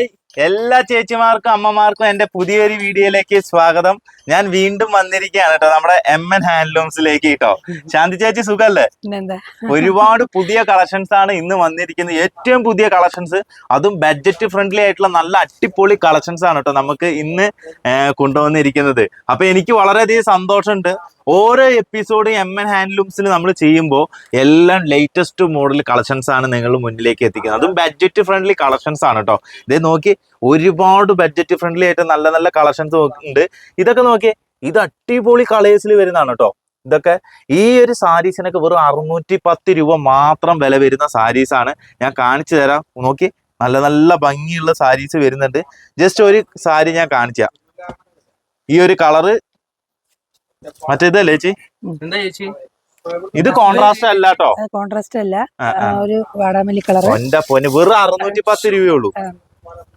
ভাই എല്ലാ ചേച്ചിമാർക്കും അമ്മമാർക്കും എന്റെ പുതിയൊരു വീഡിയോയിലേക്ക് സ്വാഗതം. ഞാൻ വീണ്ടും വന്നിരിക്കുകയാണ് കേട്ടോ നമ്മുടെ എം എൻ ഹാൻഡ്ലൂംസിലേക്ക് കേട്ടോ. ശാന്തി ചേച്ചി സുഖല്ലേ? ഒരുപാട് പുതിയ കളക്ഷൻസ് ആണ് ഇന്ന് വന്നിരിക്കുന്നത്. ഏറ്റവും പുതിയ കളക്ഷൻസ് അതും ബഡ്ജറ്റ് ഫ്രണ്ട്ലി ആയിട്ടുള്ള നല്ല അടിപൊളി കളക്ഷൻസ് ആണ് കേട്ടോ നമുക്ക് ഇന്ന് കൊണ്ടുവന്നിരിക്കുന്നത്. അപ്പൊ എനിക്ക് വളരെയധികം സന്തോഷമുണ്ട്. ഓരോ എപ്പിസോഡും എം എൻ ഹാൻഡ്ലൂംസിൽ നമ്മൾ ചെയ്യുമ്പോൾ എല്ലാം ലേറ്റസ്റ്റ് മോഡൽ കളക്ഷൻസ് ആണ് നിങ്ങൾ മുന്നിലേക്ക് എത്തിക്കുന്നത്. അതും ബഡ്ജറ്റ് ഫ്രണ്ട്ലി കളക്ഷൻസ് ആണ് കേട്ടോ. ഇതേ നോക്കി ഒരുപാട് ബഡ്ജറ്റ് ഫ്രണ്ട്ലി ആയിട്ട് നല്ല നല്ല കളക്ഷൻസ് ഉണ്ട്. ഇതൊക്കെ നോക്കിയേ ഇത് അടിപൊളി കളേഴ്സിൽ വരുന്നതാണ് കേട്ടോ ഇതൊക്കെ ഈ ഒരു സാരീസിനൊക്കെ വെറും അറുന്നൂറ്റി പത്ത് രൂപ മാത്രം വില വരുന്ന സാരീസ് ആണ്. ഞാൻ കാണിച്ചു തരാം. നോക്കി നല്ല നല്ല ഭംഗിയുള്ള സാരീസ് വരുന്നുണ്ട്. ജസ്റ്റ് ഒരു സാരി ഞാൻ കാണിച്ച ഈ ഒരു കളറ് മറ്റേതല്ലേ ചേച്ചി? എന്താ ചേച്ചി? ഇത് കോൺട്രാസ്റ്റ് അല്ല കേട്ടോ കോൺട്രാസ്റ്റ് അല്ല. ഒരു വാടാമല്ലി കളർ എന്റെ പൊന്ന് വെറും അറുന്നൂറ്റി പത്ത് രൂപയേ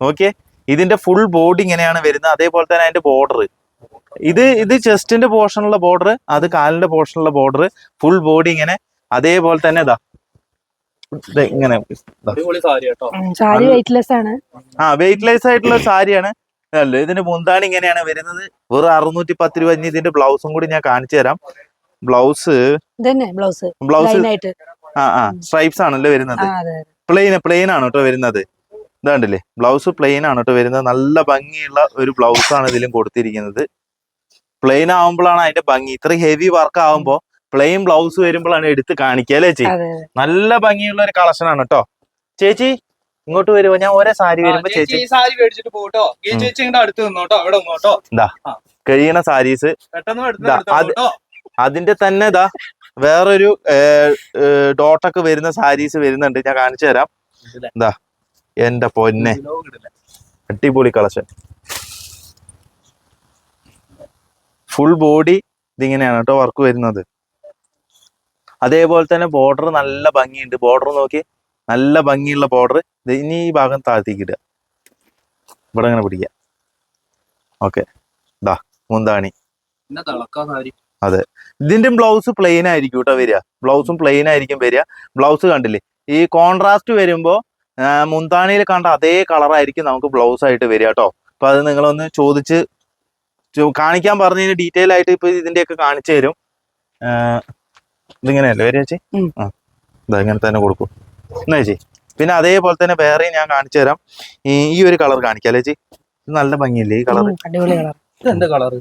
ഓക്കെ ഇതിന്റെ ഫുൾ ബോഡി ഇങ്ങനെയാണ് വരുന്നത്. അതേപോലെ തന്നെ അതിന്റെ ബോർഡർ ഇത് ഇത് ചെസ്റ്റിന്റെ പോർഷനുള്ള ബോർഡർ അത് കാലിന്റെ പോർഷനുള്ള ബോർഡർ ഫുൾ ബോഡി ഇങ്ങനെ. അതേപോലെ തന്നെ ഇതാ. ഇങ്ങനെ ഇതാ. അടിപൊളി സാരി വെയിറ്റ്ലെസ് ആണ്. ആ വെയിറ്റ് ലെസ് ആയിട്ടുള്ള സാരിയാണ്. അല്ലേ ഇതിന്റെ മുന്താണി ഇങ്ങനെയാണ് വരുന്നത്. വെറും അറുന്നൂറ്റി പത്ത് രൂപ. ഇനി ഇതിന്റെ ബ്ലൗസും കൂടി ഞാൻ കാണിച്ചു തരാം. ബ്ലൗസ് ഇതന്നെ ബ്ലൗസ് ആ ആ സ്ട്രൈപ്സ് ആണല്ലോ വരുന്നത്. പ്ലെയിൻ പ്ലെയിൻ ആണ് കേട്ടോ വരുന്നത്. ഇതാണ്ടില്ലേ? ബ്ലൗസ് പ്ലെയിൻ ആണ് കേട്ടോ വരുന്നത്. നല്ല ഭംഗിയുള്ള ഒരു ബ്ലൗസ് ആണ് ഇതിലും കൊടുത്തിരിക്കുന്നത്. പ്ലെയിൻ ആവുമ്പോഴാണ് അതിന്റെ ഭംഗി. ഇത്ര ഹെവി വർക്ക് ആവുമ്പോ പ്ലെയിൻ ബ്ലൗസ് വരുമ്പോഴാണ് എടുത്ത് കാണിക്കുക അല്ലേ ചേച്ചി? നല്ല ഭംഗിയുള്ള ഒരു കളക്ഷൻ ആണ് കേട്ടോ. ചേച്ചി ഇങ്ങോട്ട് വരുമ്പോ ഞാൻ ഓരോ സാരി വരുമ്പോ ചേച്ചി സാരി മേടിച്ചിട്ട് പോട്ടോ ചേച്ചി ഇങ്ങോട്ട് അടുത്ത് നിന്നോട്ടോ ഇവിടെ നിന്നോട്ടോ കഴിയണ സാരീസ് അതിന്റെ തന്നെ ഇതാ വേറൊരു ഡോട്ടൊക്കെ വരുന്ന സാരീസ് വരുന്നുണ്ട്. ഞാൻ കാണിച്ചു തരാം. ഇതിലെ. എന്റെ പൊന്നെ. അടിപൊളി കളക്ഷൻ. ഫുൾ ബോഡി ഇതിങ്ങനെയാണ് കേട്ടോ വർക്ക് വരുന്നത്. അതേപോലെ തന്നെ ബോർഡർ നല്ല ഭംഗിയുണ്ട്. ബോർഡർ നോക്കി നല്ല ഭംഗിയുള്ള ബോർഡർ ഇനി ഈ ഭാഗം താഴ്ത്തിക്ക് ഇടുക. ഇവിടെ അങ്ങനെ പിടിക്കുക. ഓക്കെ ഇതാ മുന്താണി. അതെ. ഇതിന്റെ ബ്ലൗസ് പ്ലെയിൻ ആയിരിക്കും കേട്ടോ വരിക. ബ്ലൗസും പ്ലെയിൻ ആയിരിക്കും വരിക. ബ്ലൗസ് കണ്ടില്ലേ? ഈ കോൺട്രാസ്റ്റ് വരുമ്പോ ആ, മുന്താണിയിൽ കണ്ട അതേ കളറായിരിക്കും നമുക്ക് ബ്ലൗസ് ആയിട്ട് വരിക കേട്ടോ. അപ്പൊ അത് നിങ്ങളൊന്ന് ചോദിച്ച് ചോ- കാണിക്കാൻ പറഞ്ഞതിന് ഡീറ്റെയിൽ ആയിട്ട് ഇപ്പൊ ഇതിന്റെയൊക്കെ കാണിച്ചു തരും. ഇതിങ്ങനെയല്ലേ വരിക ചേച്ചി? ആ ഇതാ ഇങ്ങനെ തന്നെ കൊടുക്കും. എന്നാ ചേച്ചി പിന്നെ അതേപോലെ തന്നെ വേറെ ഞാൻ കാണിച്ചു തരാം. ഈ ഒരു കളർ കാണിക്കാം അല്ലേ ചേച്ചി? ഇത് നല്ല ഭംഗിയല്ലേ ഈ കളർ അടിപൊളി കളർ. ഇത് എന്താ കളറ്?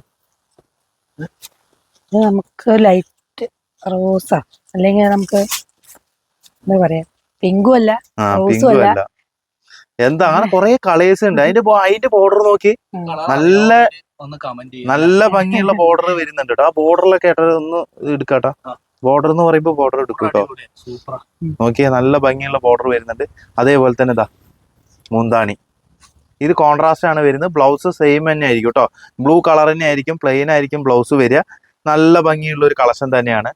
ഇത് നമുക്ക് ലൈറ്റ് റോസാ. അല്ലെങ്കിൽ നമുക്ക് എന്താ പറയാ പിങ്കും അല്ല ആ പിങ്കും അല്ല. അല്ല എന്താ അങ്ങനെ കൊറേ കളേഴ്സ് ഉണ്ട്. അതിന്റെ അതിന്റെ ബോർഡർ നോക്കി. നല്ല- ഒന്ന് കമന്റ് ചെയ്യും. നല്ല ഭംഗിയുള്ള ബോർഡർ വരുന്നുണ്ട് കേട്ടോ ആ ബോർഡറിലൊക്കെ ഒന്ന് എടുക്കാട്ടാ. ബോർഡർ എന്ന് പറയുമ്പോ ബോർഡർ എടുക്കും കേട്ടോ സൂപ്പർ നോക്കിയേ നല്ല ഭംഗിയുള്ള ബോർഡർ വരുന്നുണ്ട്. അതേപോലെ തന്നെ ഇതാ മൂന്താണി. ഇത് കോൺട്രാസ്റ്റ് ആണ് വരുന്നത്. ബ്ലൗസ് സെയിം തന്നെ ആയിരിക്കും കേട്ടോ ബ്ലൂ കളർ തന്നെ ആയിരിക്കും പ്ലെയിൻ ആയിരിക്കും ബ്ലൗസ് വരിക. നല്ല ഭംഗിയുള്ള ഒരു കളക്ഷൻ തന്നെയാണ്.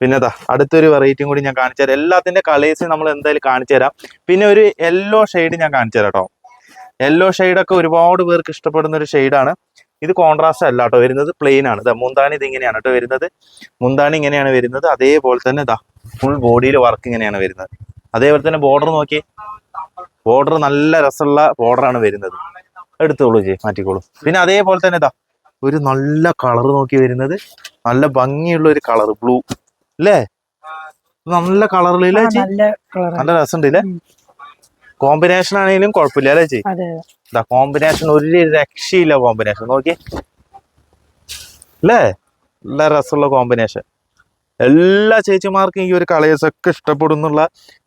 പിന്നെ അതാ അടുത്തൊരു വെറൈറ്റിയും കൂടി ഞാൻ കാണിച്ചു തരാം. എല്ലാത്തിന്റെ കളേഴ്സ് നമ്മൾ എന്തായാലും കാണിച്ചു തരാം. പിന്നെ ഒരു യെല്ലോ ഷെയ്ഡ് ഞാൻ കാണിച്ചു തരാം കേട്ടോ യെല്ലോ ഒക്കെ ഒരുപാട് പേർക്ക് ഇഷ്ടപ്പെടുന്ന ഒരു ഷെയ്ഡാണ് ഇത് കോൺട്രാസ്റ്റ് അല്ല കേട്ടോ വരുന്നത് പ്ലെയിൻ ആണ്. ഇതാ മുന്താണി ഇത് ഇങ്ങനെയാണ് കേട്ടോ വരുന്നത്. മുന്താണി ഇങ്ങനെയാണ് വരുന്നത്. അതേപോലെ തന്നെ ഇതാ ഫുൾ ബോഡിയിൽ വർക്ക് ഇങ്ങനെയാണ് വരുന്നത്. അതേപോലെ തന്നെ ബോർഡർ നോക്കി ബോർഡർ നല്ല രസമുള്ള ബോർഡറാണ് വരുന്നത്. എടുത്തോളൂ ചേ മാറ്റിക്കോളൂ. പിന്നെ അതേപോലെ തന്നെ ഇതാ ഒരു നല്ല കളർ നോക്കി വരുന്നത്. നല്ല ഭംഗിയുള്ള ഒരു കളർ ബ്ലൂ അല്ലേ നല്ല കളറിലല്ലേ നല്ല രസമുണ്ട് ഇല്ലേ കോമ്പിനേഷൻ ആണെങ്കിലും കുഴപ്പമില്ല അല്ലേ ചേച്ചി? കോമ്പിനേഷൻ ഒരു രക്ഷയില്ല കോമ്പിനേഷൻ നോക്കി അല്ലേ നല്ല രസമുള്ള കോമ്പിനേഷൻ എല്ലാ ചേച്ചിമാർക്കും ഈ ഒരു കളേഴ്സ് ഒക്കെ ഇഷ്ടപ്പെടുന്നുള്ള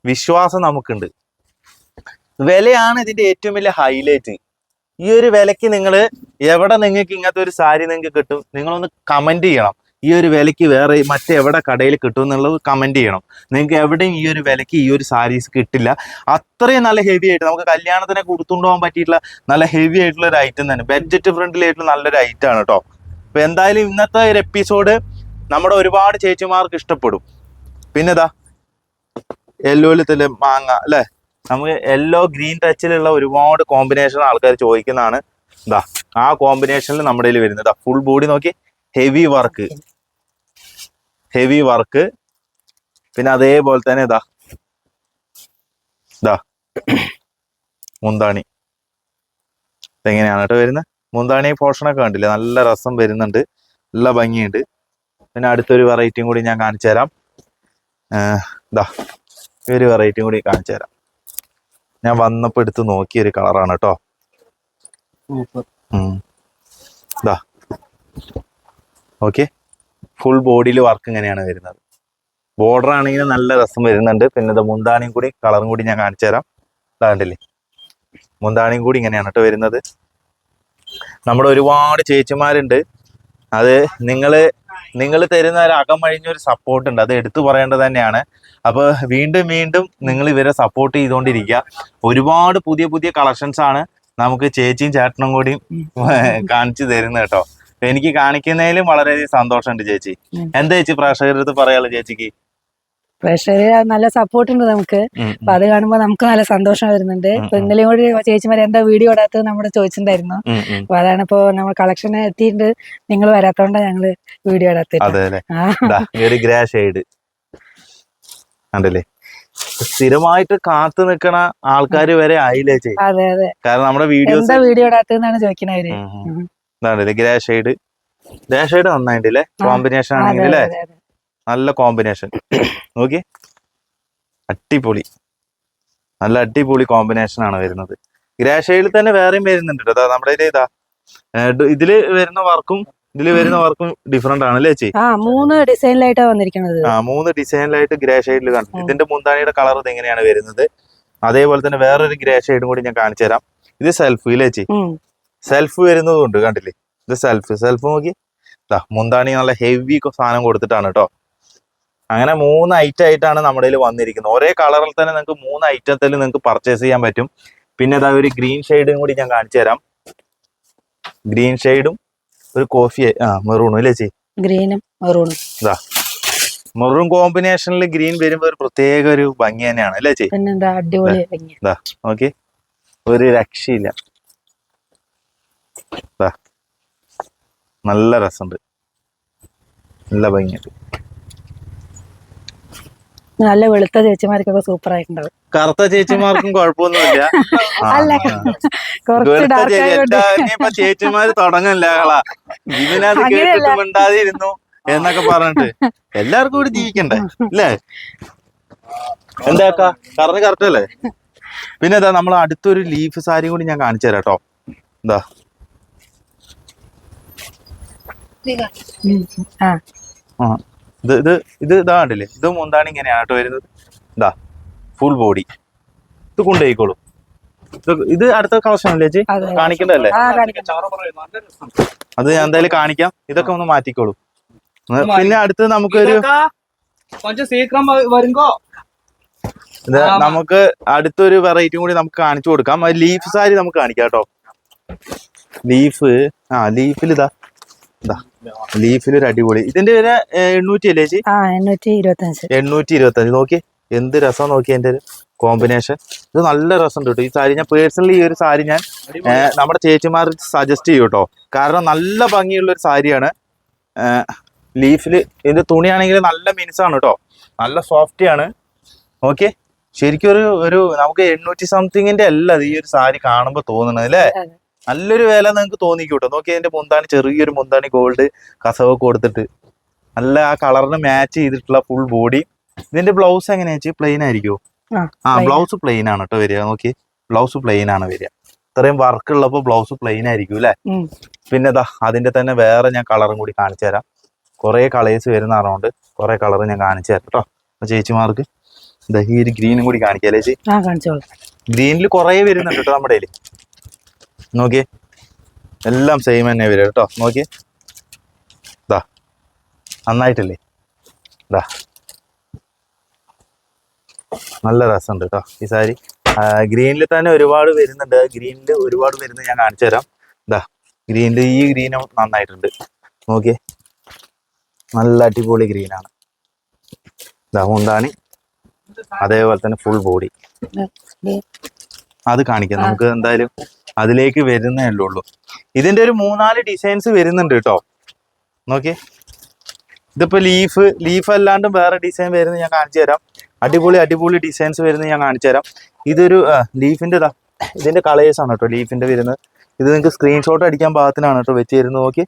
വിശ്വാസം നമുക്കുണ്ട്. വിലയാണ് ഇതിന്റെ ഏറ്റവും വലിയ ഹൈലൈറ്റ് ഈ ഒരു വിലക്ക് നിങ്ങൾ എവിടെ നിങ്ങൾക്ക് ഇങ്ങനത്തെ ഒരു സാരി നിങ്ങൾക്ക് കിട്ടും നിങ്ങളൊന്ന് കമന്റ് ചെയ്യണം. ഈ ഒരു വിലക്ക് വേറെ മറ്റെവിടെ കടയിൽ കിട്ടും എന്നുള്ളത് കമന്റ് ചെയ്യണം. നിങ്ങൾക്ക് എവിടെയും ഈ ഒരു വിലക്ക് ഈ ഒരു സാരീസ് കിട്ടില്ല. അത്രയും നല്ല ഹെവി ആയിട്ട് നമുക്ക് കല്യാണത്തിനെ കൊടുത്തുകൊണ്ടുപോകാൻ പറ്റിയിട്ടുള്ള നല്ല ഹെവി ആയിട്ടുള്ള ഒരു ഐറ്റം തന്നെ. ബഡ്ജറ്റ് ഫ്രണ്ട്ലി ആയിട്ടുള്ള നല്ലൊരു ഐറ്റം ആണ് കേട്ടോ അപ്പോൾ എന്തായാലും ഇന്നത്തെ ഒരു എപ്പിസോഡ് നമ്മുടെ ഒരുപാട് ചേച്ചിമാർക്ക് ഇഷ്ടപ്പെടും. പിന്നെതാ ഇതാ യെല്ലോയിലത്തിൽ മാങ്ങ അല്ലെ? നമുക്ക് യെല്ലോ ഗ്രീൻ ടച്ചിലുള്ള ഒരുപാട് കോമ്പിനേഷൻ ആൾക്കാർ ചോദിക്കുന്നതാണ്. ഇതാ ആ കോമ്പിനേഷനിൽ നമ്മുടെ കയ്യിൽ വരുന്നത്. ഫുൾ ബോഡി നോക്കി ഹെവി വർക്ക് ഹെവി വർക്ക് പിന്നെ അതേപോലെ തന്നെ ഇതാ ഇതാ മുന്താണി. ഇതെങ്ങനെയാണ് കേട്ടോ വരുന്നത്? മുന്താണി പോർഷനൊക്കെ കണ്ടില്ലേ? നല്ല രസം വരുന്നുണ്ട്. നല്ല ഭംഗിയുണ്ട്. പിന്നെ അടുത്തൊരു വെറൈറ്റിയും കൂടി ഞാൻ കാണിച്ചു തരാം. ഇതാ ഈ ഒരു വെറൈറ്റിയും കൂടി കാണിച്ചു തരാം. ഞാൻ വന്നപ്പോൾ എടുത്ത് നോക്കിയ ഒരു കളറാണ് കേട്ടോ. ഇതാ ഓക്കെ. ഫുൾ ബോഡിയിൽ വർക്ക് ഇങ്ങനെയാണ് വരുന്നത്. ബോർഡർ ആണെങ്കിൽ നല്ല രസം വരുന്നുണ്ട്. പിന്നെ ഇത് മുന്താണിയും കൂടി കളറും കൂടി ഞാൻ കാണിച്ചു തരാം. ഇതാണ്ടില്ലേ മുന്താണിയും കൂടി ഇങ്ങനെയാണ് കേട്ടോ വരുന്നത്. നമ്മുടെ ഒരുപാട് ചേച്ചിമാരുണ്ട്. അത് നിങ്ങൾ നിങ്ങൾ തരുന്ന ഒരു അകമഴിഞ്ഞ ഒരു സപ്പോർട്ട് ഉണ്ട്. അത് എടുത്തു പറയേണ്ടത് തന്നെയാണ്. അപ്പോൾ വീണ്ടും വീണ്ടും നിങ്ങൾ ഇവരെ സപ്പോർട്ട് ചെയ്തുകൊണ്ടിരിക്കുക ഒരുപാട് പുതിയ പുതിയ കളക്ഷൻസ് ആണ് നമുക്ക് ചേച്ചിയും ചേട്ടനും കൂടിയും കാണിച്ചു തരുന്നത് കേട്ടോ എനിക്ക് കാണിക്കുന്നതിലും വളരെയധികം സന്തോഷമുണ്ട് ചേച്ചി. എന്താ ചേച്ചി പ്രേക്ഷകരുടെ അടുത്ത് പറയാലോ ചേച്ചിക്ക്? പ്രേക്ഷകര് നല്ല സപ്പോർട്ട് ഉണ്ട് നമുക്ക്. അപ്പൊ അത് കാണുമ്പോ നമുക്ക് നല്ല സന്തോഷം വരുന്നുണ്ട്. ഇപ്പൊ ഇന്നലെയും കൂടി ചേച്ചിമാരെ എന്താ വീഡിയോ ഇടാത്തത് നമ്മുടെ ചോദിച്ചിട്ടുണ്ടായിരുന്നു. അപ്പൊ അതാണ് ഇപ്പൊ നമ്മൾ കളക്ഷൻ എത്തിയിട്ട് നിങ്ങൾ വരാത്തോണ്ടാ ഞങ്ങൾ വീഡിയോ ഇടാത്തത്. സ്ഥിരമായിട്ട് കാത്തു നിൽക്കണ ആൾക്കാർ വരെ ആയില്ലേ ചേച്ചി? അതെ അതെ. കാരണം നമ്മുടെ എന്താ വീഡിയോ ഇടാത്തതെന്നാണ് ചോദിക്കണവര് ഉം. ഇത് ഗ്രേ ഷെയ്ഡ് ഗ്രേ ഷെയ്ഡ് നന്നായിട്ട് അല്ലേ കോമ്പിനേഷൻ ആണെങ്കിൽ അല്ലേ നല്ല കോമ്പിനേഷൻ നോക്കി. അടിപൊളി. നല്ല അടിപൊളി കോമ്പിനേഷൻ ആണ് വരുന്നത്. ഗ്രേ ഷെയ്ഡിൽ തന്നെ വേറെയും വരുന്നുണ്ട് കേട്ടോ നമ്മുടെ ഇതാ ഇതിൽ വരുന്ന വർക്കും ഇതിൽ വരുന്ന വർക്കും ഡിഫറെന്റ് ആണ് അല്ലേ ചേച്ചി? മൂന്ന് ഡിസൈനിലായിട്ടാണ് വന്നിരിക്കുന്നത് ആ മൂന്ന് ഡിസൈനിലായിട്ട് ഗ്രേ ഷെയ്ഡിൽ കാണും. ഇതിന്റെ മുന്താണിയുടെ കളർ ഇത് എങ്ങനെയാണ് വരുന്നത്? അതേപോലെ തന്നെ വേറൊരു ഗ്രേ ഷെയ്ഡും കൂടി ഞാൻ കാണിച്ചു തരാം ഇത് സെൽഫ് ഇല്ലേ ചേച്ചി. സെൽഫ് വരുന്നതും ഉണ്ട് കണ്ടില്ലേ? ഇത് സെൽഫ് സെൽഫ് നോക്കി. ദാ മുന്താണി നല്ല ഹെവി സാധനം കൊടുത്തിട്ടാണ് കേട്ടോ അങ്ങനെ മൂന്ന് ഐറ്റം ആയിട്ടാണ് നമ്മുടെ കയ്യിൽ വന്നിരിക്കുന്നത്. ഒരേ കളറിൽ തന്നെ നിങ്ങൾക്ക് മൂന്ന് ഐറ്റത്തിൽ നിങ്ങൾക്ക് പർച്ചേസ് ചെയ്യാൻ പറ്റും. പിന്നെ ഇതാ ഒരു ഗ്രീൻ ഷെയ്ഡും കൂടി ഞാൻ കാണിച്ചു തരാം. ഗ്രീൻ ഷെയ്ഡും ഒരു കോഫി ആ മെറൂണും അല്ലേ ചേച്ചി? ഗ്രീനും മെറൂണും ഇതാ മെറൂൺ കോമ്പിനേഷനിൽ ഗ്രീൻ വരുമ്പോൾ ഒരു പ്രത്യേക ഒരു ഭംഗി തന്നെയാണ് അല്ലേ ചേച്ചി? അടിപൊളി ഓക്കെ ഒരു രക്ഷയില്ല. നല്ല രസമുണ്ട്. നല്ല ഭംഗിയുണ്ട്. നല്ല വെളുത്ത ചേച്ചിമാർക്കൊക്കെ സൂപ്പർ ആയിട്ടുണ്ടാവും കറുത്ത ചേച്ചിമാർക്കും കുഴപ്പമൊന്നുമില്ല. അല്ല വെളുത്ത ചേച്ചി ചേച്ചിമാര് തുടങ്ങല്ല കളാ. ഇതിനകത്ത് അങ്ങനെയല്ല. കേട്ടിട്ട് മിണ്ടാതിരുന്നു എന്നൊക്കെ പറഞ്ഞിട്ട്. എല്ലാവർക്കും കൂടി ജീവിക്കണ്ടേ? അല്ലേ എന്താക്കാ കറന്ന് കറക്റ്റ് അല്ലേ? പിന്നെ ഇതാ നമ്മൾ അടുത്തൊരു ലീഫ് സാരി കൂടി ഞാൻ കാണിച്ചു തരാം കേട്ടോ. എന്താ ആ. ഇത് ഇത് ഇത് ഇതാ കണ്ടില്ലേ? ഇത് മുന്താണ് ഇങ്ങനെയാണ് കേട്ടോ വരുന്നത്. ഇതാ ഫുൾ ബോഡി ഇത് കൊണ്ടുപോയിക്കോളൂ. ഇത് അടുത്ത കളക്ഷൻ അല്ലേ ചേച്ചി? കാണിക്കണ്ടല്ലേ അത്. ഞാൻ എന്തായാലും കാണിക്കാം. ഇതൊക്കെ ഒന്ന് മാറ്റിക്കോളൂ. പിന്നെ അടുത്ത് നമുക്കൊരു നമുക്ക് അടുത്തൊരു വെറൈറ്റി കൂടി നമുക്ക് കാണിച്ചു കൊടുക്കാം. ലീഫ് സാരി നമുക്ക് കാണിക്കാം കേട്ടോ. ലീഫ് ആ ലീഫിൽ ഇതാ. ഒരു അടിപൊളി. ഇതിന്റെ വില എണ്ണൂറ്റി അല്ലേ ആ എണ്ണൂറ്റി ഇരുപത്തി അഞ്ച് എണ്ണൂറ്റി ഇരുപത്തഞ്ച് നോക്കി എന്ത് രസം നോക്കി എന്റെ ഒരു കോമ്പിനേഷൻ ഇത് നല്ല രസം കേട്ടോ. ഈ സാരി ഞാൻ പേഴ്സണലി ഈ ഒരു സാരി ഞാൻ നമ്മുടെ ചേച്ചിമാർ സജസ്റ്റ് ചെയ്യും കേട്ടോ. കാരണം നല്ല ഭംഗിയുള്ള ഒരു സാരിയാണ്. ലീഫിൽ ഇതിന്റെ തുണിയാണെങ്കിൽ നല്ല മിനുസാണ് കേട്ടോ. നല്ല സോഫ്റ്റ് ആണ്. ഓക്കെ ശരിക്കും ഒരു ഒരു നമുക്ക് എണ്ണൂറ്റി സംതിങ്ങിന്റെ അല്ല ഈ ഒരു സാരി കാണുമ്പോൾ തോന്നുന്നത് അല്ലേ. നല്ലൊരു വില നിങ്ങൾക്ക് തോന്നി കേട്ടോ നോക്കി അതിന്റെ മുന്താണി ചെറിയൊരു മുന്താണി ഗോൾഡ് കസവൊക്കെ കൊടുത്തിട്ട്. നല്ല ആ കളറിന് മാച്ച് ചെയ്തിട്ടുള്ള ഫുൾ ബോഡി ഇതിന്റെ ബ്ലൗസ് എങ്ങനെയാ വെച്ചാൽ പ്ലെയിൻ ആയിരിക്കുമോ ആ, ബ്ലൗസ് പ്ലെയിൻ ആണ് കേട്ടോ വരിക. നോക്കി. ബ്ലൗസ് പ്ലെയിൻ ആണ് വരിക. ഇത്രയും വർക്ക് ഉള്ളപ്പോ ബ്ലൗസ് പ്ലെയിൻ ആയിരിക്കും അല്ലെ? പിന്നെ ദാ അതിന്റെ തന്നെ വേറെ ഞാൻ കളറും കൂടി കാണിച്ചു തരാം. കുറേ കളേഴ്സ് വരുന്ന അറിവുണ്ട് കുറേ കളർ ഞാൻ കാണിച്ചു തരാം കേട്ടോ ചേച്ചിമാർക്ക് ഈ ഒരു ഗ്രീനും കൂടി കാണിക്കാം ചേച്ചി? ഗ്രീനിൽ കുറേ വരുന്നുണ്ട് കേട്ടോ നമ്മുടെ നോക്കിയേ എല്ലാം സെയിം തന്നെ വരും കേട്ടോ. നോക്കി. ദാ. നന്നായിട്ടില്ലേ? ദാ. നല്ല രസമുണ്ട് കേട്ടോ ഈ സാരി. ഗ്രീനിൽ തന്നെ ഒരുപാട് വരുന്നുണ്ട്. ഗ്രീനിൽ ഒരുപാട് വരുന്നത് ഞാൻ കാണിച്ചു തരാം. ഇതാ ഗ്രീനിൽ ഈ ഗ്രീനും നന്നായിട്ടുണ്ട്. നോക്കിയേ നല്ല അടിപൊളി ഗ്രീനാണ്. ഇതാ മുന്താണി അതേപോലെ തന്നെ ഫുൾ ബോഡി ഇത് അത് കാണിക്കാം. നമുക്ക് എന്തായാലും അതിലേക്ക് വരുന്നേ ഉള്ളൂ. ഇതിന്റെ ഒരു മൂന്നാൽ ഡിസൈൻസ് വരുന്നുണ്ട് കേട്ടോ. നോക്കിയേ. ഇതിപ്പോ ലീഫ് ലീഫ് അല്ലാണ്ടും വേറെ ഡിസൈൻ വരുന്നത് ഞാൻ കാണിച്ചു തരാം. അടിപൊളി അടിപൊളി ഡിസൈൻസ് വരുന്നത് ഞാൻ കാണിച്ചു തരാം. ഇതൊരു ഇതിന്റെ ഇതിന്റെ കളേഴ്സ് ആണ് കേട്ടോ ലീഫിന്റെ വരുന്നത്. ഇത് നിങ്ങൾക്ക് സ്ക്രീൻഷോട്ട് അടിക്കാൻ പാകത്തിനാണ് കേട്ടോ വെച്ച് തരുന്നത് നോക്കി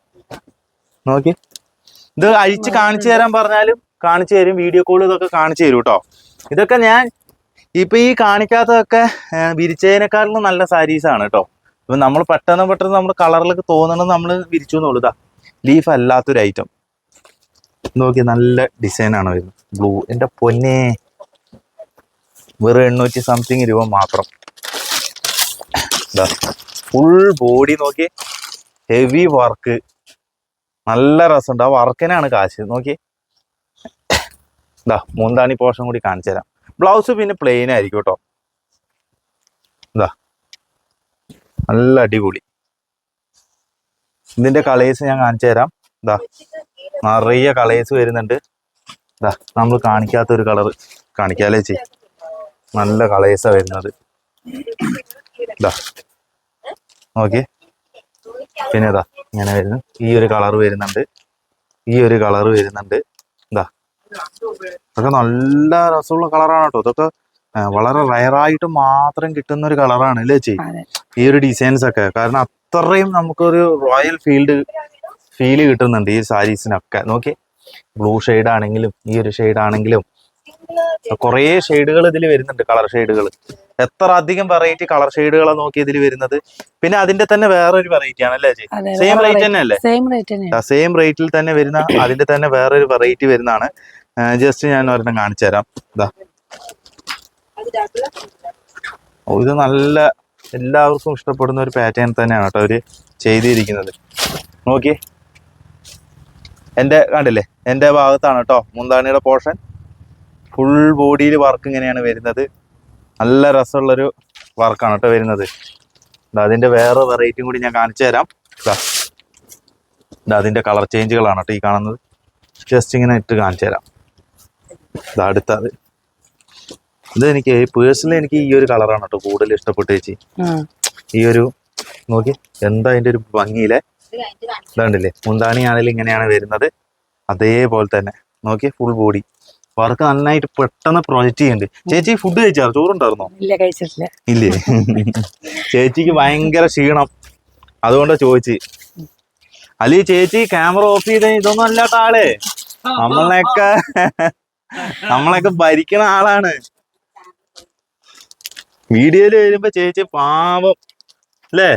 നോക്കി ഇത് അഴിച്ച് കാണിച്ചു തരാൻ പറഞ്ഞാലും കാണിച്ചു തരും. വീഡിയോ കോൾ ഇതൊക്കെ കാണിച്ചു തരും കേട്ടോ. ഇതൊക്കെ ഞാൻ ഇപ്പൊ ഈ കാണിക്കാത്തതൊക്കെ വിരിച്ചതിനേക്കാളും നല്ല സാരീസാണ് കേട്ടോ. ഇപ്പൊ നമ്മൾ പെട്ടെന്ന് പെട്ടെന്ന് നമ്മുടെ കളറിലൊക്കെ തോന്നണം നമ്മൾ വിരിച്ചു എന്നുള്ളൂ. ലീഫ് അല്ലാത്തൊരു ഐറ്റം നോക്കി നല്ല ഡിസൈനാണ് വരുന്നത്. ബ്ലൂ എന്റെ പൊന്നെ വെറും എണ്ണൂറ്റി സംതിങ് രൂപ മാത്രം. ഫുൾ ബോഡി നോക്കി ഹെവി വർക്ക് നല്ല രസമുണ്ട്. ആ വർക്കിനാണ് കാശ്. നോക്കി ഇതാ മൂന്താണി പോർഷൻ കൂടി കാണിച്ചു തരാം ബ്ലൗസ് പിന്നെ പ്ലെയിൻ ആയിരിക്കും കേട്ടോ. ഇതാ നല്ല അടിപൊളി. ഇതിന്റെ കളേഴ്സ് ഞാൻ കാണിച്ചു തരാം. ഇതാ നിറയെ കളേഴ്സ് വരുന്നുണ്ട്. ഇതാ നമ്മൾ കാണിക്കാത്ത ഒരു കളർ കാണിക്കാലേ ചെയ് നല്ല കളേഴ്സാ വരുന്നത്. ഇതാ ഓക്കെ പിന്നെ ഇതാ ഇങ്ങനെ വരുന്നു. ഈ ഒരു കളർ വരുന്നുണ്ട്. ഈ ഒരു കളർ വരുന്നുണ്ട്. ഇതാ ഇതൊക്കെ നല്ല രസമുള്ള കളറാണ് കേട്ടോ ഇതൊക്കെ വളരെ റയറായിട്ട് മാത്രം കിട്ടുന്ന ഒരു കളറാണ് അല്ലേ ചേച്ചി? ഈ ഒരു ഡിസൈൻസ് ഒക്കെ കാരണം അത്രയും നമുക്കൊരു റോയൽ ഫീൽഡ് ഫീൽ കിട്ടുന്നുണ്ട് ഈ സാരീസിനൊക്കെ. നോക്കി. ബ്ലൂ ഷെയ്ഡ് ആണെങ്കിലും ഈ ഒരു ഷെയ്ഡ് ആണെങ്കിലും കുറേ ഷെയ്ഡുകൾ ഇതിൽ വരുന്നുണ്ട് കളർ ഷെയ്ഡുകൾ എത്ര അധികം വെറൈറ്റി കളർ ഷെയ്ഡുകളാണ് നോക്കി ഇതിൽ വരുന്നത്. പിന്നെ അതിന്റെ തന്നെ വേറൊരു വെറൈറ്റി ആണ് അല്ലേ ചേച്ചി? സെയിം റേറ്റ് തന്നെ അല്ലേ സെയിം റേറ്റിൽ തന്നെ വരുന്ന അതിന്റെ തന്നെ വേറൊരു വെറൈറ്റി വരുന്നതാണ്. ജസ്റ്റ് ഞാൻ ഒരെണ്ണം കാണിച്ചു തരാം ഇതാ ഇത് നല്ല എല്ലാവർക്കും ഇഷ്ടപ്പെടുന്ന ഒരു പാറ്റേൺ തന്നെയാണ് കേട്ടോ അവർ ചെയ്തിരിക്കുന്നത്. നോക്കി. എന്റെ കണ്ടില്ലേ? എന്റെ ഭാഗത്താണ് കേട്ടോ മുന്താണിയുടെ പോർഷൻ ഫുൾ ബോഡിയിൽ വർക്ക് ഇങ്ങനെയാണ് വരുന്നത്. നല്ല രസമുള്ളൊരു വർക്കാണ് കേട്ടോ വരുന്നത്. അതിന്റെ വേറെ വെറൈറ്റിയും കൂടി ഞാൻ കാണിച്ചു തരാം. അതിന്റെ കളർ ചേഞ്ചുകളാണ് കേട്ടോ ഈ കാണുന്നത്. ജസ്റ്റ് ഇങ്ങനെ ഇട്ട് കാണിച്ചു തരാം. അടുത്തത്. ഇത് എനിക്ക് പേഴ്സണലി എനിക്ക് ഈ ഒരു കളറാണ് കേട്ടോ കൂടുതൽ ഇഷ്ടപ്പെട്ടു ചേച്ചി. ഈ ഒരു നോക്കി എന്താ അതിന്റെ ഒരു ഭംഗിയിലെ? ഇതാണ്ടില്ലേ? മുന്താണി ആണെങ്കിലും ഇങ്ങനെയാണ് വരുന്നത്. അതേപോലെ തന്നെ നോക്കി ഫുൾ ബോഡി വർക്ക് നന്നായിട്ട് പെട്ടെന്ന് പ്രൊജക്ട് ചെയ്യുന്നുണ്ട് ചേച്ചി ഫുഡ് കഴിച്ചാറോ ചോറുണ്ടായിരുന്നോ? ഇല്ല കഴിച്ചിട്ടില്ല. ഇല്ലേ? ചേച്ചിക്ക് ഭയങ്കര ക്ഷീണം. അതുകൊണ്ടാ ചോദിച്ച്. അല്ലെ ചേച്ചി ക്യാമറ ഓഫ് ചെയ്ത. ഇതൊന്നും അല്ലാത്ത ആളെ. നമ്മളെയൊക്കെ നമ്മളെയൊക്കെ ഭരിക്കണ ആളാണ്. വീഡിയോയിൽ വരുമ്പോ ചേച്ചി പാവം. അല്ലേ?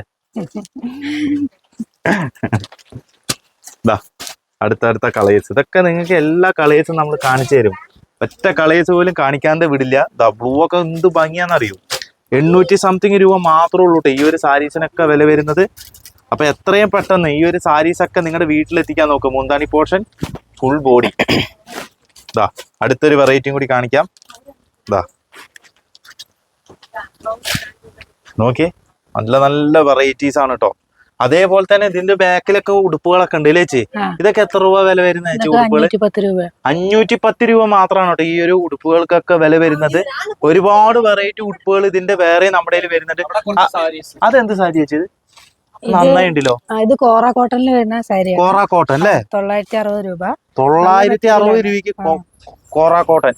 അടുത്തടുത്ത കളേഴ്സ്. ഇതൊക്കെ നിങ്ങൾക്ക് എല്ലാ കളേഴ്സും നമ്മൾ കാണിച്ചു തരും. ഒറ്റ കളേഴ്സ് പോലും കാണിക്കാതെ വിടില്ല. ദാ ബ്ലൂ ഒക്കെ എന്ത് ഭംഗിയാന്നറിയൂ? എണ്ണൂറ്റി സംതിങ് രൂപ മാത്രമേ ഉള്ളൂ കേട്ടോ ഈ ഒരു സാരീസിനൊക്കെ വില വരുന്നത്. അപ്പൊ എത്രയും പെട്ടെന്ന് ഈ ഒരു സാരീസ് ഒക്കെ നിങ്ങളുടെ വീട്ടിലെത്തിക്കാൻ നോക്കും. മുന്താണി പോർഷൻ ഫുൾ ബോഡി ദാ അടുത്തൊരു വെറൈറ്റിയും കൂടി കാണിക്കാം. ദാ നോക്കിയേ നല്ല നല്ല വെറൈറ്റീസ് ആണ് കേട്ടോ അതേപോലെ തന്നെ ഇതിന്റെ ബാക്കിലൊക്കെ ഉടുപ്പുകളൊക്കെ ഉണ്ട് അല്ലേ ചേച്ചി? ഇതൊക്കെ എത്ര രൂപ വില വരുന്ന ചേച്ചി ഇതൊക്കെ ഉടുപ്പുകൾ അഞ്ഞൂറ്റി പത്ത് രൂപ മാത്രമാണ് കേട്ടോ ഈ ഒരു ഉടുപ്പുകൾക്കൊക്കെ വില വരുന്നത്. ഒരുപാട് വെറൈറ്റി ഉടുപ്പുകൾ ഇതിന്റെ വേറെ നമ്മുടെ വരുന്നുണ്ട്. അതെന്ത് സാരി ചേച്ചി ഇത്? നന്നായിണ്ടല്ലോ ഇത് കോറ കോട്ടണിൽ വരുന്ന സാരി കോറ കോട്ടൺ അല്ലേ തൊള്ളായിരത്തി അറുപത് രൂപ. തൊള്ളായിരത്തി അറുപത് നല്ല രൂപയ്ക്ക് ആ. കോ- കോറ കോട്ടൺ.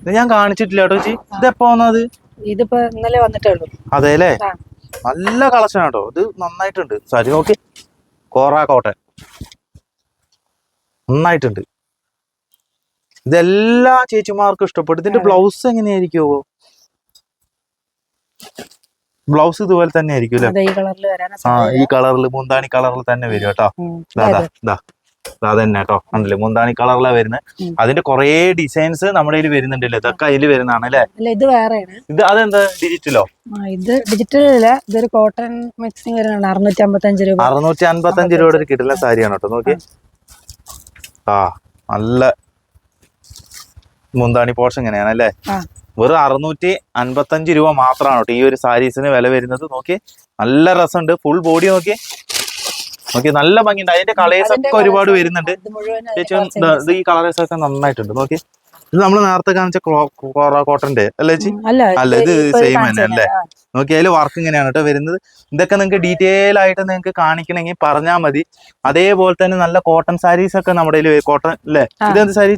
ഇത് ഞാൻ കാണിച്ചിട്ടില്ല കേട്ടോ ചേച്ചി. ഇതെപ്പോ വന്നത്? ഇതിപ്പോ ഇന്നലെ വന്നിട്ടേ ഉള്ളൂ. അതെ അല്ലേ നല്ല കളക്ഷൻ ആട്ടോ. ഇത് നന്നായിട്ടുണ്ട്. സാരി നോക്കി. കോറ കോട്ടൺ. നന്നായിട്ടുണ്ട്. ഇതെല്ലാ ചേച്ചിമാർക്കും ഇഷ്ടപ്പെട്ടു ഇതിന്റെ ബ്ലൗസ് എങ്ങനെയായിരിക്കുമോ ബ്ലൗസ് ഇതുപോലെ തന്നെ ആയിരിക്കും അല്ലേ? അതെ ഈ കളറിൽ വരാനാ ആ ഈ കളറിൽ മുന്താണി കളറിൽ തന്നെ വരും കേട്ടോ. അതന്നെ കേട്ടോ കണ്ടില്ലേ? മുന്താണി കളറിലാണ് വരുന്നത്. അതിന്റെ കുറേ ഡിസൈൻസ് നമ്മുടെ കയ്യിൽ വരുന്നുണ്ടല്ലോ? ഇതൊക്കെ അതിൽ വരുന്നതാണ് അല്ലേ? ഇത് വേറെയാണ്. ഇത് അതെന്താ? ഡിജിറ്റലോ ഇത് ഡിജിറ്റൽ അല്ല ഇതൊരു കോട്ടൺ മിക്സിംഗ് വരുന്നുണ്ട്. അറുന്നൂറ്റി അമ്പത്തഞ്ച് രൂപ. അറുന്നൂറ്റി അമ്പത്തഞ്ച് രൂപയുടെ ഒരു കിട്ടുന്ന സാരിയാണ് കേട്ടോ നോക്കി ആ നല്ല മുന്താണി പോർഷൻ ഇങ്ങനെയാണ് അല്ലേ. വെറും അറുന്നൂറ്റി അൻപത്തഞ്ച് രൂപ മാത്രമാണ് കേട്ടോ ഈ ഒരു സാരീസിന് വില വരുന്നത്. നോക്കി നല്ല രസമുണ്ട്. ഫുൾ ബോഡി നോക്കി നോക്കി നല്ല ഭംഗിയുണ്ട്. അതിന്റെ കളേഴ്സ് ഒക്കെ ഒരുപാട് വരുന്നുണ്ട്. ചേച്ചി ഈ കളേഴ്സ് ഒക്കെ നന്നായിട്ടുണ്ട്. നോക്കി ഇത് നമ്മൾ നേരത്തെ കാണിച്ച കോട്ടന്റെ അല്ലേ ചേച്ചി? അല്ല ഇത് സെയിം തന്നെ അല്ലേ നോക്കി അതിൽ വർക്ക് ഇങ്ങനെയാണ് കേട്ടോ വരുന്നത്. ഇതൊക്കെ നിങ്ങൾക്ക് ഡീറ്റെയിൽ ആയിട്ട് നിങ്ങൾക്ക് കാണിക്കണമെങ്കിൽ പറഞ്ഞാൽ മതി. അതേപോലെ തന്നെ നല്ല കോട്ടൺ സാരീസ് ഒക്കെ നമ്മുടെ കോട്ടൺ അല്ലേ ഇത് ഇതെന്ത് സാരി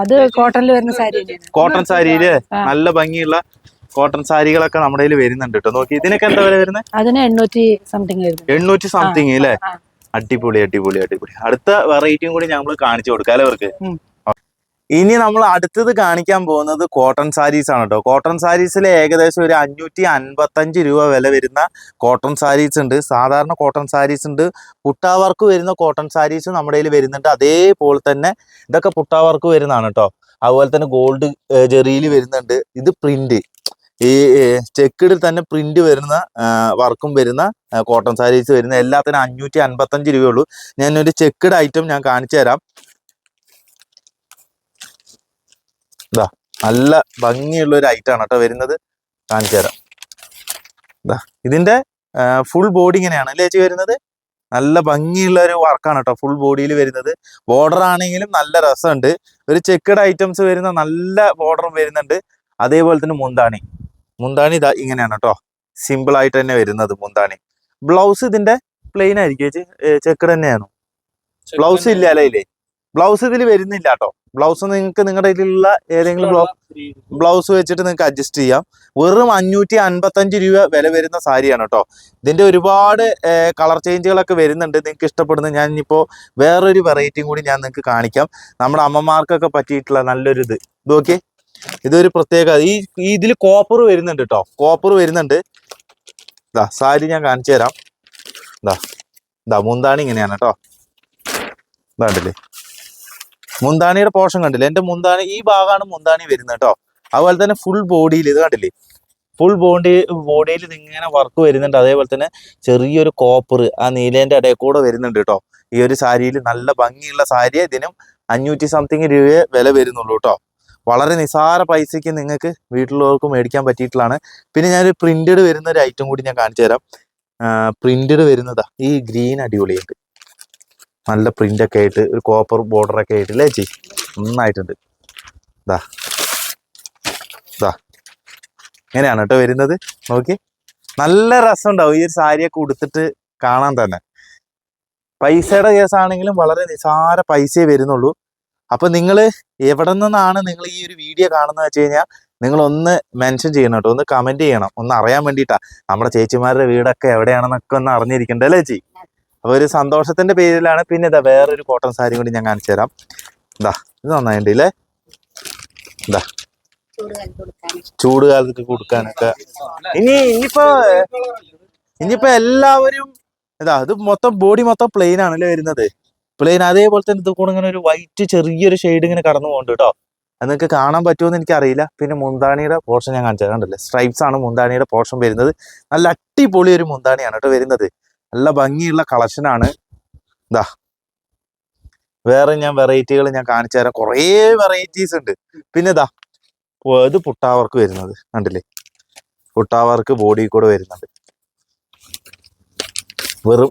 അത് കോട്ടണിൽ വരുന്ന സാരി കോട്ടൺ സാരിയിൽ. നല്ല ഭംഗിയുള്ള കോട്ടൺ സാരികളൊക്കെ നമ്മുടെ കയ്യിൽ വരുന്നുണ്ട് കേട്ടോ നോക്കി ഇതിനൊക്കെ എന്താ വില വരുന്നത് അതിന് എണ്ണൂറ്റി സംതിങ് എണ്ണൂറ്റി സംതിങ് അല്ലേ അടിപൊളി അടിപൊളി അടിപൊളി. അടുത്ത വെറൈറ്റിയും കൂടി നമ്മൾ കാണിച്ചു കൊടുക്കാം അല്ലേ അവർക്ക്? ഇനി നമ്മൾ അടുത്തത് കാണിക്കാൻ പോകുന്നത് കോട്ടൺ സാരീസ് ആണ് കേട്ടോ കോട്ടൺ സാരീസിൽ ഏകദേശം ഒരു അഞ്ഞൂറ്റി അൻപത്തഞ്ച് രൂപ വില വരുന്ന കോട്ടൺ സാരീസ് ഉണ്ട്. സാധാരണ കോട്ടൺ സാരീസ് ഉണ്ട്. പുട്ടാവർക്ക് വരുന്ന കോട്ടൺ സാരീസ് നമ്മുടെ കയ്യിൽ വരുന്നുണ്ട്. അതേപോലെ തന്നെ ഇതൊക്കെ പുട്ടാവർക്ക് വരുന്നതാണ് കേട്ടോ അതുപോലെ തന്നെ ഗോൾഡ് ജെറിയിൽ വരുന്നുണ്ട്. ഇത് പ്രിന്റ് ഈ ചെക്കിഡിൽ തന്നെ പ്രിന്റ് വരുന്ന വർക്കും വരുന്ന കോട്ടൺ സാരീസ് വരുന്ന എല്ലാത്തിനും അഞ്ഞൂറ്റി അൻപത്തഞ്ച് രൂപയുള്ളൂ. ഞാൻ ഒരു ചെക്കിഡ് ഐറ്റം ഞാൻ കാണിച്ചു തരാം. ഇതാ നല്ല ഭംഗിയുള്ള ഒരു ഐറ്റം ആണ് കേട്ടോ വരുന്നത്. കാണിച്ചു തരാം. ഇതാ ഇതിന്റെ ഫുൾ ബോഡി ഇങ്ങനെയാണ് അല്ലേ ചേച്ചി വരുന്നത്? നല്ല ഭംഗിയുള്ള ഒരു വർക്കാണ് കേട്ടോ ഫുൾ ബോഡിയിൽ വരുന്നത്. ബോർഡർ ആണെങ്കിലും നല്ല രസമുണ്ട്. ഒരു ചെക്കഡ് ഐറ്റംസ് വരുന്ന നല്ല ബോർഡറും വരുന്നുണ്ട്. അതേപോലെ തന്നെ മുന്താണി. മുന്താണി ഇതാ ഇങ്ങനെയാണ് കേട്ടോ സിമ്പിൾ ആയിട്ട് തന്നെ വരുന്നത് മുന്താണി ബ്ലൗസ് ഇതിന്റെ പ്ലെയിൻ ആയിരിക്കും. ചേച്ചി ചെക്കർ തന്നെയാണ്. ബ്ലൗസ് ഇല്ല അല്ലേ ഇല്ലേ ബ്ലൗസ് ഇതിൽ വരുന്നില്ല കേട്ടോ ബ്ലൗസ് നിങ്ങൾക്ക് നിങ്ങളുടെ ഇതിലുള്ള ഏതെങ്കിലും ബ്ലൗസ് വെച്ചിട്ട് നിങ്ങൾക്ക് അഡ്ജസ്റ്റ് ചെയ്യാം. വെറും അഞ്ഞൂറ്റി അൻപത്തഞ്ച് രൂപ വില വരുന്ന സാരിയാണ് കേട്ടോ ഇതിന്റെ ഒരുപാട് കളർ ചേഞ്ചുകളൊക്കെ വരുന്നുണ്ട്. നിങ്ങൾക്ക് ഇഷ്ടപ്പെടുന്ന ഞാൻ ഇനിയിപ്പോൾ വേറൊരു വെറൈറ്റിയും കൂടി ഞാൻ നിങ്ങൾക്ക് കാണിക്കാം. നമ്മുടെ അമ്മമാർക്കൊക്കെ പറ്റിയിട്ടുള്ള നല്ലൊരു ഇത് ഇത് നോക്കിയേ. ഇതൊരു പ്രത്യേക ഈ ഇതിൽ കോപ്പർ വരുന്നുണ്ട് കേട്ടോ കോപ്പർ വരുന്നുണ്ട്. ഇതാ സാരി ഞാൻ കാണിച്ചു തരാം. ഇതാ ഇതാ മുന്താണി ഇങ്ങനെയാണ് കേട്ടോ ഇതാണ്ടില്ലേ മുന്താണിയുടെ പോർഷൻ കണ്ടില്ലേ? എന്റെ മുന്താണി ഈ ഭാഗമാണ് മുന്താണി വരുന്നത് കേട്ടോ അതുപോലെ തന്നെ ഫുൾ ബോഡിയിൽ ഇത് കണ്ടില്ലേ? ഫുൾ ബോഡി ബോഡിയിൽ ഇങ്ങനെ വർക്ക് വരുന്നുണ്ട്. അതേപോലെ തന്നെ ചെറിയൊരു കോപ്പർ ആ നീലേന്റെ ഇടയിൽ കൂടെ വരുന്നുണ്ട് കേട്ടോ ഈ ഒരു സാരിയിൽ നല്ല ഭംഗിയുള്ള സാരി ഇതിനും അഞ്ഞൂറ്റി സംതിങ് രൂപയെ വില വരുന്നുള്ളൂ കേട്ടോ വളരെ നിസാര പൈസയ്ക്ക് നിങ്ങൾക്ക് വീട്ടിലുള്ളവർക്ക് മേടിക്കാൻ പറ്റിയിട്ടുള്ളതാണ്. പിന്നെ ഞാനൊരു പ്രിന്റഡ് വരുന്ന ഒരു ഐറ്റം കൂടി ഞാൻ കാണിച്ചു തരാം. പ്രിന്റഡ് വരുന്നതാ ഈ ഗ്രീൻ അടിപൊളിയുണ്ട്. നല്ല പ്രിന്റ് ഒക്കെ ആയിട്ട് ഒരു കോപ്പർ ബോർഡർ ഒക്കെ ആയിട്ട് അല്ലേ ചേച്ചി? നന്നായിട്ടുണ്ട്. ഇതാ ഇതാ ഇങ്ങനെയാണ് കേട്ടോ വരുന്നത്. നോക്കി. നല്ല രസമുണ്ടാവും. ഈ ഒരു സാരിയൊക്കെ ഉടുത്തിട്ട് കാണാൻ തന്നെ. പൈസയുടെ കേസാണെങ്കിലും വളരെ നിസാര പൈസയെ വരുന്നുള്ളൂ. അപ്പൊ നിങ്ങൾ എവിടെ നിന്നാണ് നിങ്ങൾ ഈ ഒരു വീഡിയോ കാണുന്നത് വെച്ച് കഴിഞ്ഞാൽ നിങ്ങൾ ഒന്ന് മെൻഷൻ ചെയ്യണം കേട്ടോ. ഒന്ന് കമന്റ് ചെയ്യണം. ഒന്ന് അറിയാൻ വേണ്ടിയിട്ടാ. നമ്മുടെ ചേച്ചിമാരുടെ വീടൊക്കെ എവിടെയാണെന്നൊക്കെ ഒന്ന് അറിഞ്ഞിരിക്കണ്ടേ അല്ലേ ചേച്ചി? അപ്പൊ ഒരു സന്തോഷത്തിന്റെ പേരിലാണ് പിന്നെ ഇതാ വേറൊരു കോട്ടൺ സാരി കൂടി ഞാൻ കാണിച്ചു തരാം. ഇതാ ഇത് നന്നായിട്ടുണ്ട് ഇല്ലേ? ഇതാ. ചൂട് കൊടുക്കാനൊക്കെ. ഇനി ഇനിയിപ്പോ ഇനിയിപ്പോ എല്ലാവരും ഇതാ ഇത് മൊത്തം ബോഡി മൊത്തം പ്ലെയിൻ ആണല്ലേ വരുന്നത്? പ്ലെയിൻ അതേപോലെ തന്നെ ഇത് കൂടെ ഇങ്ങനെ ഒരു വൈറ്റ് ചെറിയൊരു ഷെയ്ഡ് ഇങ്ങനെ കടന്നു പോകുന്നുണ്ട് കേട്ടോ അത് നിങ്ങൾക്ക് കാണാൻ പറ്റുമോ എനിക്ക് അറിയില്ല പിന്നെ മുന്താണിയുടെ പോർഷൻ ഞാൻ കാണിച്ചത് കണ്ടല്ലേ? സ്ട്രൈപ്സ് ആണ് മുന്താണിയുടെ പോർഷൻ വരുന്നത്. നല്ല അടിപൊളി ഒരു മുന്താണിയാണ് കേട്ടോ വരുന്നത്. നല്ല ഭംഗിയുള്ള കളക്ഷനാണ് ഇതാ വേറെ ഞാൻ വെറൈറ്റികൾ ഞാൻ കാണിച്ചു തരാം. കുറേ വെറൈറ്റീസ് ഉണ്ട്. പിന്നെ ഇതാ ഇത് പുട്ടാവർക്ക് വരുന്നത്. കണ്ടില്ലേ? പുട്ടാവർക്ക് ബോഡി കൂടെ വരുന്നുണ്ട്. വെറും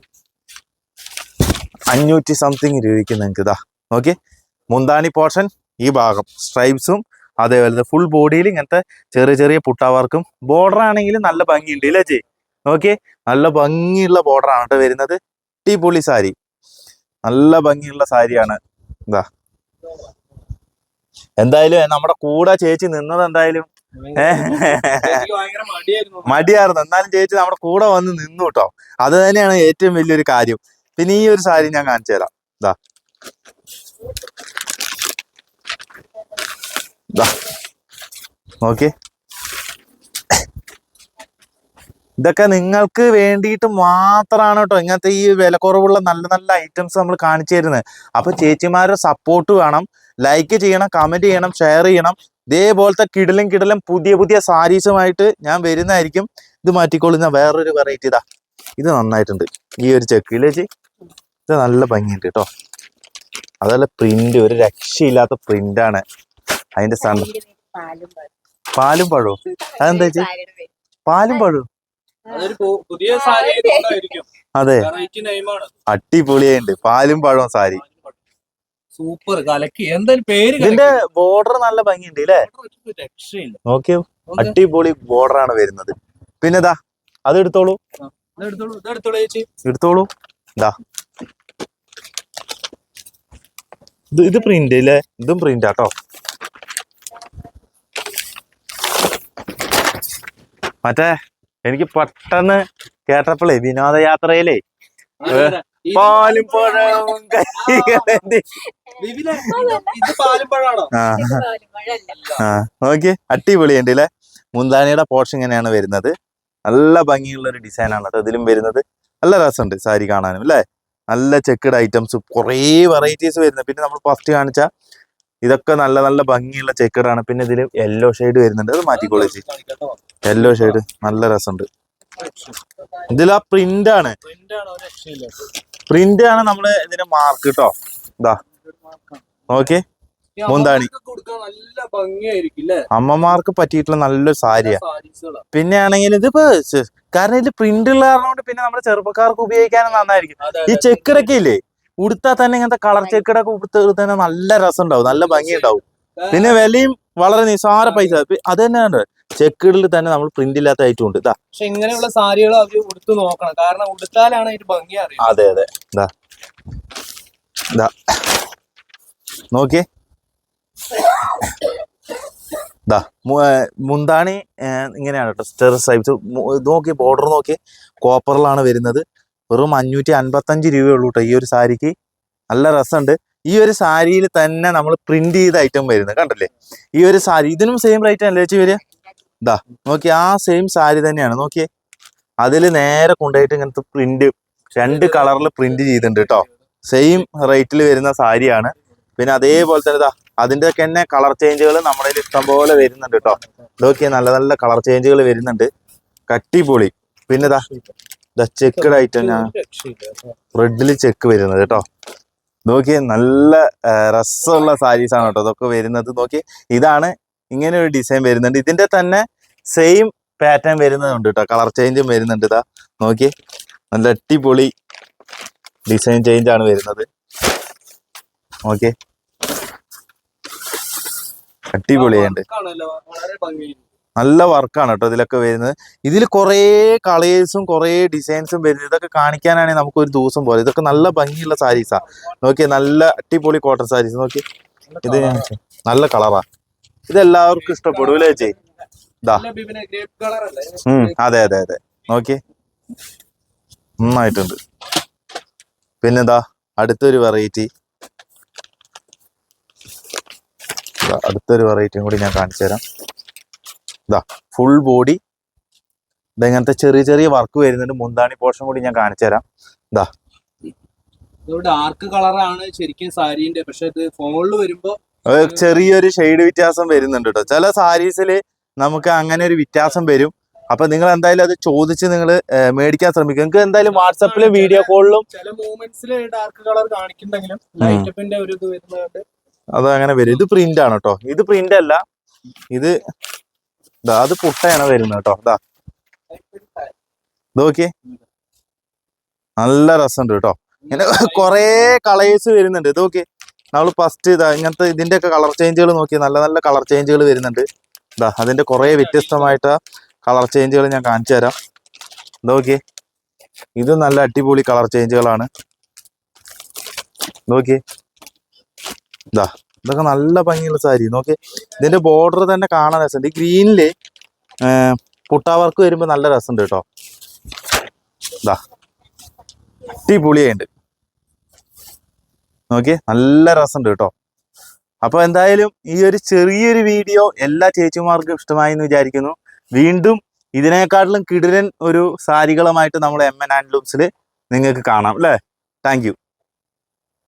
അഞ്ഞൂറ്റി സംതിങ് രൂപയ്ക്ക് നിങ്ങൾക്ക് ഇതാ. നോക്കി മുന്താണി പോർഷൻ ഈ ഭാഗം. സ്ട്രൈപ്സും അതേപോലെ ഫുൾ ബോഡിയിൽ ഇങ്ങനത്തെ ചെറിയ ചെറിയ പുട്ടാവർക്കും ബോർഡർ ആണെങ്കിൽ നല്ല ഭംഗിയുണ്ട് ഇല്ലേ ചേ ഓക്കെ നല്ല ഭംഗിയുള്ള ബോർഡർ ആണ് കേട്ടോ വരുന്നത്. അടിപൊളി സാരി. നല്ല ഭംഗിയുള്ള സാരിയാണ് ഇതാ. എന്തായാലും നമ്മുടെ കൂടെ ചേച്ചി നിന്നത് എന്തായാലും മടിയായിരുന്നു. എന്നാലും ചേച്ചി നമ്മുടെ കൂടെ വന്ന് നിന്നു കേട്ടോ. അത് തന്നെയാണ് ഏറ്റവും വലിയൊരു കാര്യം. പിന്നെ ഈ ഒരു സാരി ഞാൻ കാണിച്ചു തരാം. ഇതാ ഇതാ ഇതൊക്കെ നിങ്ങൾക്ക് വേണ്ടിയിട്ട് മാത്രമാണ് കേട്ടോ ഇങ്ങനത്തെ ഈ വിലക്കുറവുള്ള നല്ല നല്ല ഐറ്റംസ് നമ്മൾ കാണിച്ചു തരുന്നത്. അപ്പൊ ചേച്ചിമാരുടെ സപ്പോർട്ട് വേണം. ലൈക്ക് ചെയ്യണം കമന്റ് ചെയ്യണം ഷെയർ ചെയ്യണം. ഇതേപോലത്തെ കിടലും കിടലും പുതിയ പുതിയ സാരീസുമായിട്ട് ഞാൻ വരുന്നതായിരിക്കും. ഇത് മാറ്റിക്കൊള്ളുന്ന വേറൊരു വെറൈറ്റി ഇതാ. ഇത് നന്നായിട്ടുണ്ട്. ഈ ഒരു ചെക്കിൽ ചേച്ചി? ഇത് നല്ല ഭംഗിയുണ്ട് കേട്ടോ. അതല്ല പ്രിന്റ് ഒരു രക്ഷയില്ലാത്ത പ്രിന്റ് ആണ്. അതിന്റെ സൺ പാലും പഴവും. അതെന്താ ചേച്ചി? പാലും പഴവും. അതൊരു പുതിയ സാരി ആയതുകൊണ്ടായിരിക്കും അതെ. അടിപൊളിയുണ്ട് അടിപൊളിയായിട്ടുണ്ട്. പാലും പഴവും സാരി. സൂപ്പർ കലക്കി. എന്തായാലും പേര് ഇതിന്റെ ബോർഡർ നല്ല ഭംഗിയുണ്ട് അല്ലേ ഓക്കെ. നോക്കിയോ. അടിപൊളി ബോർഡർ ആണ് വരുന്നത്. പിന്നെ അത് എടുത്തോളൂ. എടുത്തോളൂ. എടുത്തോളൂ ഇതാ ഇത് ഇത് പ്രിന്റ് അല്ലേ ഇതും പ്രിന്റ് ആട്ടോ. മറ്റേ എനിക്ക് പെട്ടെന്ന് കേട്ടപ്പോളേ വിനോദയാത്രയിലേ പാലും പഴവും കൈകളേന്തി. വിവിലെ, ഇത് ഇത് പാലും പഴാണോ ആ ആ. നോക്കി അടിപൊളിയുണ്ട് അല്ലേ മുന്താനിയുടെ പോർഷൻ ഇങ്ങനെയാണ് വരുന്നത്. നല്ല ഭംഗിയുള്ള ഒരു ഡിസൈനാണ് ആണ് കേട്ടോ ഇതിലും വരുന്നത്. നല്ല രസമുണ്ട് സാരി കാണാനും അല്ലേ? നല്ല ചെക്കഡ് ഐറ്റംസ് കുറേ വെറൈറ്റീസ് വരുന്നത് പിന്നെ നമ്മൾ ഫസ്റ്റ് കാണിച്ച ഇതൊക്കെ നല്ല നല്ല ഭംഗിയുള്ള ചെക്കഡ് ആണ്. പിന്നെ ഇതിൽ യെല്ലോ ഷെയ്ഡ് വരുന്നുണ്ട്. അത് മാറ്റിക്കോളേജ്. യെല്ലോ ഷെയ്ഡ് നല്ല രസമുണ്ട്. ഇതിൽ ആ പ്രിന്റ് ആണ്. പ്രിന്റ് ആണ് നമ്മൾ ഇതിന്റെ മാർക്ക് കേട്ടോ ഇതാ നോക്കി ഈ മുന്താണി. നല്ല ഭംഗിയായിരിക്കും? അമ്മമാർക്ക് പറ്റിയിട്ടുള്ള നല്ലൊരു സാരിയാ. പിന്നെ ആണെങ്കിൽ ഇതിപ്പോ കാരണം ഇതിൽ പ്രിന്റ് ഉള്ള കാരണം കൊണ്ട് പിന്നെ നമ്മുടെ ചെറുപ്പക്കാർക്ക് ഉപയോഗിക്കാനും നന്നായിരിക്കും. ഈ. ചെക്കടൊക്കെ ഇല്ലേ? ഉടുത്താൽ തന്നെ ഇങ്ങനത്തെ കളർ ചെക്കടൊക്കെ ഉടുത്ത് തന്നെ നല്ല രസം ഉണ്ടാവും നല്ല ഭംഗി ഉണ്ടാവും പിന്നെ വിലയും വളരെ നിസ്സാര പൈസ. അത് തന്നെയാണ് ചെക്കുകളിൽ തന്നെ നമ്മൾ പ്രിന്റ് ഇല്ലാത്ത ഐറ്റം ഉണ്ട്. ഇതാ പക്ഷെ ഇങ്ങനെയുള്ള സാരികൾ അവർ ഉടുത്ത് നോക്കണം. കാരണം ഉടുത്താലാണ് അതിന്റെ ഭംഗി അറിയാം അതെ അതെ. ഇതാ ഇതാ നോക്കിയേ. ഏർ മുന്താണി ഇങ്ങനെയാണ് കേട്ടോ സ്റ്റെർ സൈസ് നോക്കി ബോർഡർ നോക്കി കോപ്പറിലാണ് വരുന്നത്. വെറും അഞ്ഞൂറ്റി അൻപത്തഞ്ച് രൂപയുള്ളൂ കേട്ടോ ഈ ഒരു സാരിക്ക്. നല്ല രസമുണ്ട്. ഈ ഒരു സാരിയിൽ തന്നെ നമ്മൾ പ്രിന്റ് ചെയ്ത ഐറ്റം വരുന്നത്. കണ്ടല്ലേ? ഈ ഒരു സാരി ഇതിനും സെയിം റേറ്റ് അല്ലേ ചേച്ചി വരിക? ഇതാ നോക്കി ആ സെയിം സാരി തന്നെയാണ്. നോക്കിയേ അതിൽ നേരെ കൊണ്ടുപോയിട്ട് ഇങ്ങനത്തെ പ്രിന്റ് രണ്ട് കളറിൽ പ്രിന്റ് ചെയ്തിട്ടുണ്ട് കേട്ടോ സെയിം റേറ്റിൽ വരുന്ന സാരിയാണ്. പിന്നെ അതേപോലെ തന്നെ ഇതാ ഒക്കെ തന്നെ കളർ ചേഞ്ചുകൾ നമ്മുടെ ഇഷ്ടം പോലെ വരുന്നുണ്ട് കേട്ടോ ഇതൊക്കെ നല്ല നല്ല കളർ ചേഞ്ചുകൾ വരുന്നുണ്ട്. കട്ടിപൊളി. പിന്നെ ഇതാ ഇതാ ചെക്കഡ് ഐറ്റം ഞാൻ റെഡിൽ ചെക്ക് വരുന്നത് കേട്ടോ നോക്കിയേ നല്ല രസമുള്ള സാരീസ് ആണ് കേട്ടോ ഇതൊക്കെ വരുന്നത്. നോക്കി ഇതാണ് ഇങ്ങനെ ഒരു ഡിസൈൻ വരുന്നുണ്ട്. ഇതിന്റെ തന്നെ സെയിം പാറ്റേൺ വരുന്നതുണ്ട് കേട്ടോ കളർ ചേഞ്ചും വരുന്നുണ്ട് ഇതാ നോക്കിയേ നല്ല അടിപൊളി ഡിസൈൻ ചേഞ്ച് ആണ് വരുന്നത്. ഓക്കെ അടിപൊളിയുണ്ട് വർക്കാണല്ലോ, നല്ല വർക്കാണ് കേട്ടോ ഇതിലൊക്കെ വരുന്നത്. ഇതിൽ കുറേ കളേഴ്സും കുറേ ഡിസൈൻസും വരുന്നത്. ഇതൊക്കെ കാണിക്കാനാണെങ്കിൽ നമുക്ക് ഒരു ദിവസം പോലെ. ഇതൊക്കെ നല്ല ഭംഗിയുള്ള സാരീസാ. നോക്കിയേ നല്ല അടിപൊളി കോട്ടൺ സാരീസ്. നോക്കി ഇത് നല്ല കളറാ. ഇത് എല്ലാവർക്കും ഇഷ്ടപ്പെടും അല്ലേ ചേച്ചി? ഉം അതെ അതെ അതെ. നോക്കി നന്നായിട്ടുണ്ട്. പിന്നെന്താ? അടുത്തൊരു വെറൈറ്റി. അടുത്തൊരു വെറൈറ്റിയും കൂടി ഞാൻ കാണിച്ചു തരാം. ഇതാ ഫുൾ ബോഡി ഇങ്ങനത്തെ ചെറിയ ചെറിയ വർക്ക് വരുന്നുണ്ട്. മുന്താണി പോർഷൻ കൂടി ഞാൻ കാണിച്ചു തരാം. ഇതാ ഡാർക്ക് കളറാണ് ശരിക്കും സാരീന്റെ പക്ഷെ ഇത് ഫോണിൽ വരുമ്പോ ചെറിയൊരു ഷെയ്ഡ് വ്യത്യാസം വരുന്നുണ്ട് കേട്ടോ ചില സാരീസിൽ നമുക്ക് അങ്ങനെ ഒരു വ്യത്യാസം വരും. അപ്പൊ നിങ്ങൾ എന്തായാലും അത് ചോദിച്ച് നിങ്ങൾ മേടിക്കാൻ ശ്രമിക്കും. നിങ്ങൾക്ക് എന്തായാലും വാട്സാപ്പിലും വീഡിയോ കോളിലും ചില മൂവ്മെന്റ്സിൽ ഡാർക്ക് കളർ കാണിക്കുന്നുണ്ടെങ്കിലും ലൈറ്റപ്പിന്റെ ഒരു ഇത് വരുന്നതുകൊണ്ട് അത് അങ്ങനെ വരും. ഇത് പ്രിന്റ് ആണ് കേട്ടോ ഇത് പ്രിന്റ് അല്ല ഇത് അത് പുട്ടയാണ് വരുന്നത് കേട്ടോ ഇത് നോക്കിയേ. നല്ല രസമുണ്ട് കേട്ടോ ഇങ്ങനെ കുറേ കളേഴ്സ് വരുന്നുണ്ട്. ഇത് നോക്കിയേ. നമ്മൾ ഫസ്റ്റ് ഇതാ ഇങ്ങനത്തെ ഇതിന്റെ ഒക്കെ കളർ ചേഞ്ചുകൾ നോക്കി നല്ല നല്ല കളർ ചേഞ്ചുകൾ വരുന്നുണ്ട്. ഇതാ അതിന്റെ കുറേ വ്യത്യസ്തമായിട്ട് കളർ ചേഞ്ചുകൾ ഞാൻ കാണിച്ചു തരാം. നോക്കിയേ. ഇത് നല്ല അടിപൊളി കളർ ചേഞ്ചുകളാണ്. നോക്കിയേ. ഇതാ ഇതൊക്കെ നല്ല ഭംഗിയുള്ള സാരി. നോക്കി ഇതിന്റെ ബോർഡർ തന്നെ കാണാൻ രസമുണ്ട്. ഈ ഗ്രീനിൽ പുട്ടാ വർക്ക് വരുമ്പോ നല്ല രസമുണ്ട് കേട്ടോ. ഇതാ അടിപൊളിയായിട്ടുണ്ട്. നോക്കി നല്ല രസമുണ്ട് കേട്ടോ. അപ്പോൾ എന്തായാലും ഈ ഒരു ചെറിയൊരു വീഡിയോ എല്ലാ ചേച്ചിമാർക്കും ഇഷ്ടമായി എന്ന് വിചാരിക്കുന്നു. വീണ്ടും ഇതിനേക്കാട്ടിലും കിടിലൻ ഒരു സാരികളുമായിട്ട് നമ്മൾ എം എൻ ഹാൻഡ്ലൂംസിൽ നിങ്ങൾക്ക് കാണാം അല്ലേ? താങ്ക്